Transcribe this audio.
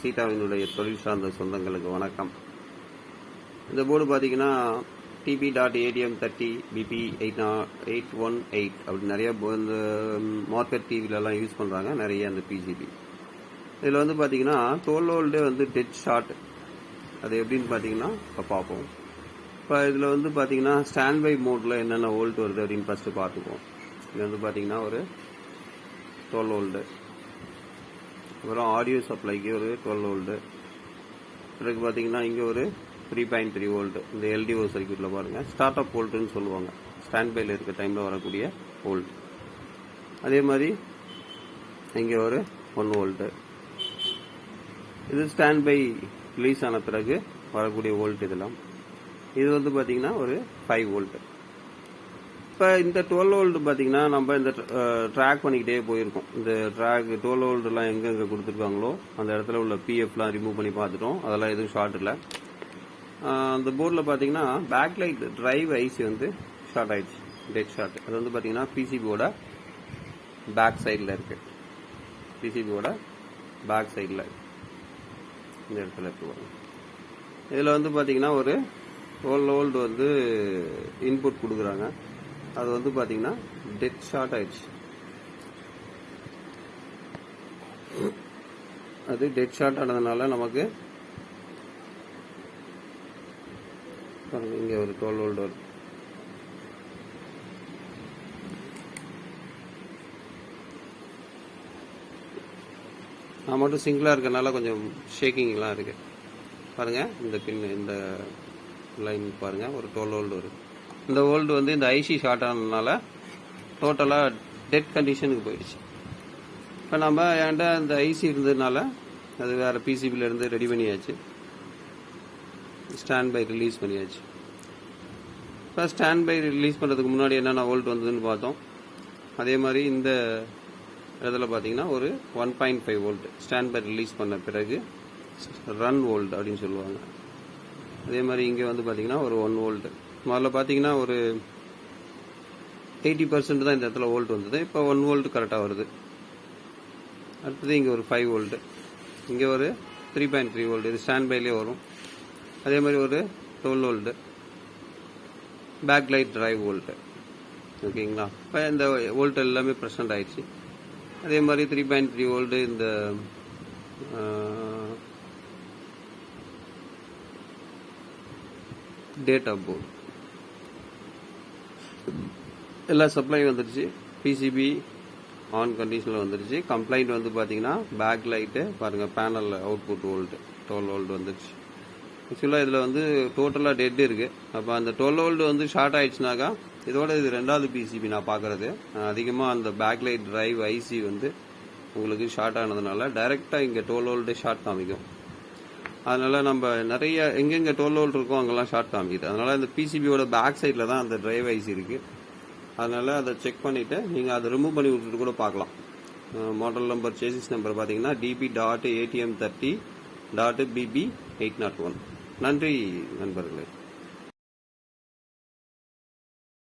சீட்டாவினுடைய தொழில் சார்ந்த சொந்தங்களுக்கு வணக்கம். இந்த போர்டு பார்த்தீங்கன்னா TP dot ATM thirty PB eight eight one eight அப்படி நிறைய இந்த மார்க்கெட் டிவிலலாம் யூஸ் பண்ணுறாங்க நிறைய அந்த பிஜிபி இதில் வந்து பார்த்தீங்கன்னா டுவெல் வோல்டே வந்து டெட் ஷார்ட் அது எப்படின்னு பார்த்தீங்கன்னா இப்போ பார்ப்போம் இப்போ இதில் வந்து பார்த்தீங்கன்னா ஸ்டாண்ட் பை மோடில் என்னென்ன ஓல்ட் வருது அப்படின்னு ஃபஸ்ட்டு பார்த்துக்குவோம். இது வந்து பார்த்தீங்கன்னா ஒரு டுவெல் ஓல்டு அப்புறம் ஆடியோ சப்ளைக்கு ஒரு டுவெல் வோல்டு பிறகு பார்த்தீங்கன்னா இங்கே ஒரு த்ரீ பாயிண்ட் த்ரீ வோல்ட்டு இந்த எல்டிஓ சர்க்யூட்டில் பாருங்கள் ஸ்டார்ட் அப் வோல்ட்டுன்னு சொல்லுவாங்க. ஸ்டாண்ட் பையில் இருக்க டைமில் வரக்கூடிய வோல்ட் அதே மாதிரி இங்கே ஒரு ஒன் வோல்ட்டு இது ஸ்டாண்ட் பை ரிலீஸ் ஆன பிறகு வரக்கூடிய வோல்ட் இதெல்லாம். இது வந்து பார்த்தீங்கன்னா ஒரு ஃபைவ் வோல்ட்டு இப்போ இந்த டுவெல் ஓல்டு பார்த்தீங்கன்னா நம்ம இந்த ட்ராக் பண்ணிக்கிட்டே போயிருக்கோம். இந்த ட்ராக் டுவெல் ஓல்டுலாம் எங்கெங்கே கொடுத்துருக்காங்களோ அந்த இடத்துல உள்ள பிஎஃப்லாம் ரிமூவ் பண்ணி பார்த்துட்டோம். அதெல்லாம் எதுவும் ஷார்ட் இல்லை. அந்த போர்டில் பார்த்தீங்கன்னா பேக் லைட் டிரைவ் ஐசி வந்து ஷார்ட் ஆயிடுச்சு. டெட் ஷார்ட் அது வந்து பார்த்தீங்கன்னா பிசிபியோட பேக் சைடில் இருக்கு. பிசிபியோட பேக் சைடில் இந்த இடத்துல இருக்கு இதில் வந்து பார்த்தீங்கன்னா ஒரு டுவெல் ஓல்டு வந்து இன்புட் கொடுக்குறாங்க. அது வந்து பார்த்தீங்கன்னா டெட் ஷார்ட் ஆயிடுச்சு. அது டெட் ஷார்ட் ஆனதுனால நமக்கு இங்கே ஒரு டுவெல் ஓல்டு வருது. நான் மட்டும் சிங்கிளாக இருக்கனால கொஞ்சம் ஷேக்கிங்லாம் இருக்கு. பாருங்கள் இந்த பின் இந்த லைன் பாருங்கள் ஒரு டுவெல் ஓல்டு வருது. இந்த ஓல்டு வந்து இந்த ஐசி ஷார்ட் ஆனதுனால டோட்டலாக டெட் கண்டிஷனுக்கு போயிடுச்சு. இப்போ நம்ம என்கிட்ட இந்த ஐசி இருந்ததுனால அது வேற பிசிபில இருந்து ரெடி பண்ணியாச்சு. ஸ்டாண்ட் பை ரிலீஸ் பண்ணியாச்சு. இப்போ ஸ்டாண்ட் பை ரிலீஸ் பண்ணுறதுக்கு முன்னாடி என்னென்ன வோல்ட் வந்ததுன்னு பார்த்தோம். அதே மாதிரி இந்த இடத்துல பார்த்தீங்கன்னா ஒரு one point five volt standby release பண்ண பிறகு ரன் வோல்ட் அப்படின்னு சொல்லுவாங்க. அதே மாதிரி இங்கே வந்து பார்த்தீங்கன்னா ஒரு ஒன் ஓல்டு முதல்ல பார்த்தீங்கன்னா ஒரு எயிட்டி பர்சன்ட் தான் இந்த இடத்துல வோல்ட் வந்தது. இப்போ ஒன் வோல்ட் கரெக்டாக வருது. அடுத்தது இங்கே ஒரு ஃபைவ் வோல்ட்டு இங்கே ஒரு த்ரீ பாயிண்ட் த்ரீ வோல்ட் இது ஸ்டாண்ட் பைலே வரும். அதே மாதிரி ஒரு twelve volt back light drive volt ஓகேங்களா? இப்போ இந்த வோல்ட் எல்லாமே ப்ரெசன்ட் ஆயிடுச்சு. அதே மாதிரி த்ரீ பாயிண்ட் த்ரீ வோல்டு இந்த டேட்டா போர்டு எல்லா சப்ளை வந்துடுச்சு பிசிபி ஆன் கண்டிஷனில் வந்துருச்சு. கம்ப்ளைண்ட் வந்து பார்த்தீங்கன்னா பேக் லைட்டு பாருங்கள் பேனலில் அவுட்புட் ஓல்டு டுவெல் வோல்ட் வந்துடுச்சு ஆக்சுவலாக இதில் வந்து டோட்டலாக டெட் இருக்குது அப்போ அந்த டுவெல் வோல்ட் வந்து ஷார்ட் ஆயிடுச்சுனாக்கா இதோட இது ரெண்டாவது பிசிபி நான் பார்க்குறது அதிகமாக அந்த பேக் லைட் டிரைவ் ஐசி வந்து உங்களுக்கு ஷார்ட் ஆனதுனால டைரெக்டாக இங்கே டுவெல் வோல்ட்டு ஷார்ட் காமிக்கும். அதனால நம்ம நிறைய எங்கெங்க டோல் ஹோல் இருக்கோ அங்கெல்லாம் ஷார்ட் காமிக்குது. அதனால இந்த பிசிபியோட பேக் சைடில் தான் அந்த டிரைவ் ஐசி இருக்கு. அதனால அதை செக் பண்ணிட்டு நீங்கள் அதை ரிமூவ் பண்ணி விட்டுட்டு கூட பார்க்கலாம். மாடல் நம்பர் சேசிஸ் நம்பர் பார்த்தீங்கன்னா TP dot ATM thirty dot PB eight nought one நன்றி நண்பர்களே.